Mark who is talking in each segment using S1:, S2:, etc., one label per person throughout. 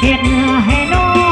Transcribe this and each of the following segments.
S1: เห็ดให้น้อง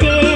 S1: তে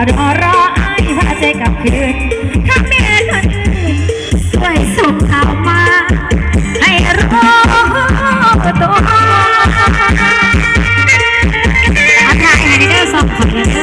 S1: าวดอไอ้ายหัวใจกับคืนถ้าเมียคนอื่นสวยส่งข่าวมา ให้รู้ตัวอาการเด้ก็สอบของเลย